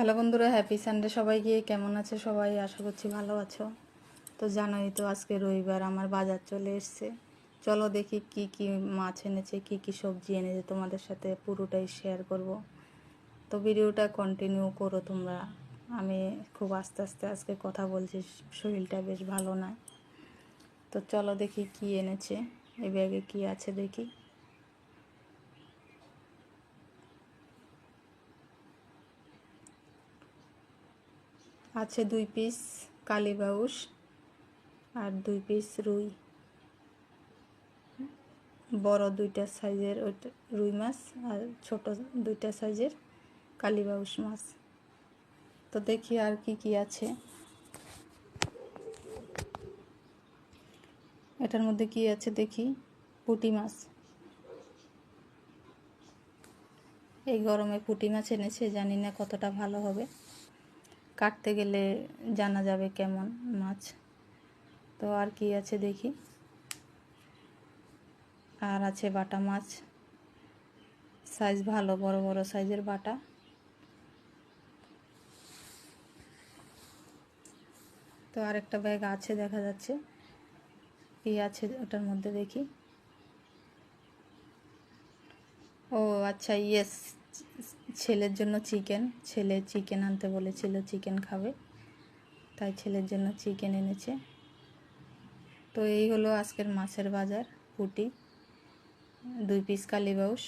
Hello বন্ধুরা happy Sunday সবাইকে। কেমন আছে সবাই? আশা করছি ভালো আছো। তো জানোই তো, আজকে রবিবার, আমার বাজার চলে এসছে। চলো দেখি কি কি মাছ এনেছে, কি কি সবজি এনেছে, তোমাদের সাথে পুরোটাই শেয়ার করব। তো ভিডিওটা কন্টিনিউ করো তোমরা। আমি খুব আস্তে আস্তে আজকে কথা বলছি, শরীরটা বেশ ভালো না তো চলো দেখি কি এনেছে। এই ব্যাগে কি আছে দেখি। আছে দুই পিস কালীবাউস আর দুই পিস রুই। বড় দুইটা সাইজের ওইটা রুই মাছ আর ছোট দুইটা সাইজের কালীবাউস মাছ। তো দেখি আর কি কি আছে। এটার মধ্যে কি আছে দেখি? পুঁটি মাছ। এই গরমে পুটি মাছ এনেছে, জানি না কতটা ভালো হবে। কাটতে গেলে জানা যাবে কেমন মাছ। তো আর কি আছে দেখি। আর আছে বাটা মাছ। সাইজ ভালো, বড় বড় সাইজের বাটা। তো আরেকটা ব্যাগ আছে দেখা যাচ্ছে। কি আছে ওটার মধ্যে দেখি। ও আচ্ছা ইয়েস ছেলের জন্য চিকেন, ছেলে চিকেন আনতে বলেছিল, চিকেন খাবে। তাই ছেলের জন্য চিকেন এনেছে। তো এই হলো আজকের মাছের বাজার, পুটি, দুই পিস কালীবাউস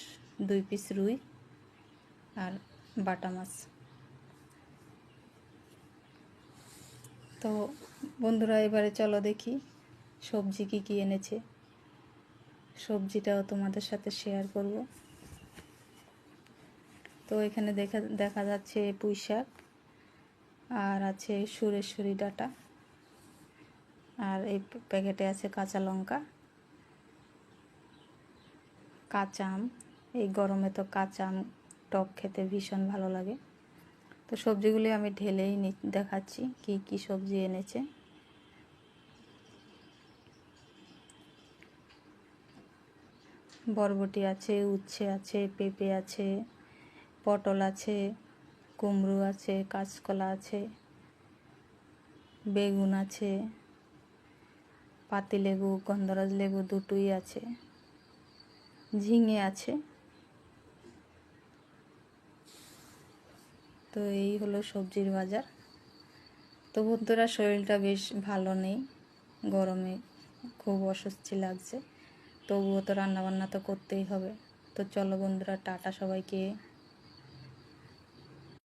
দুই পিস রুই আর বাটা মাছ। তো বন্ধুরা, এবারে চলো দেখি সবজি কি কি এনেছে। সবজিটাও তোমাদের সাথে শেয়ার করব। তো এখানে দেখা দেখা যাচ্ছে পুঁই শাক আর আছে সুরেশ্বরী ডাটা আর এই প্যাকেটে আছে কাঁচা লঙ্কা, কাঁচা আম। এই গরমে তো কাঁচা আম টক খেতে ভীষণ ভালো লাগে। তো সবজিগুলি আমি ঢেলেই দেখাচ্ছি কি কি সবজি এনেছে। বরবটি আছে, উচ্ছে আছে, পেঁপে আছে পটল আছে, কুমড়ো আছে, কাঁচকলা আছে, বেগুন আছে পাতিলেবু গন্ধরাজ লেবু দুটোই আছে। ঝিঙে আছে। তো এই হলো সবজির বাজার। তো বন্ধুরা, শরীরটা বেশ ভালো নেই। গরমে খুব অস্বস্তি লাগছে। তবুও তো রান্নাবান্না তো করতেই হবে। তো চলো বন্ধুরা, টাটা সবাইকে।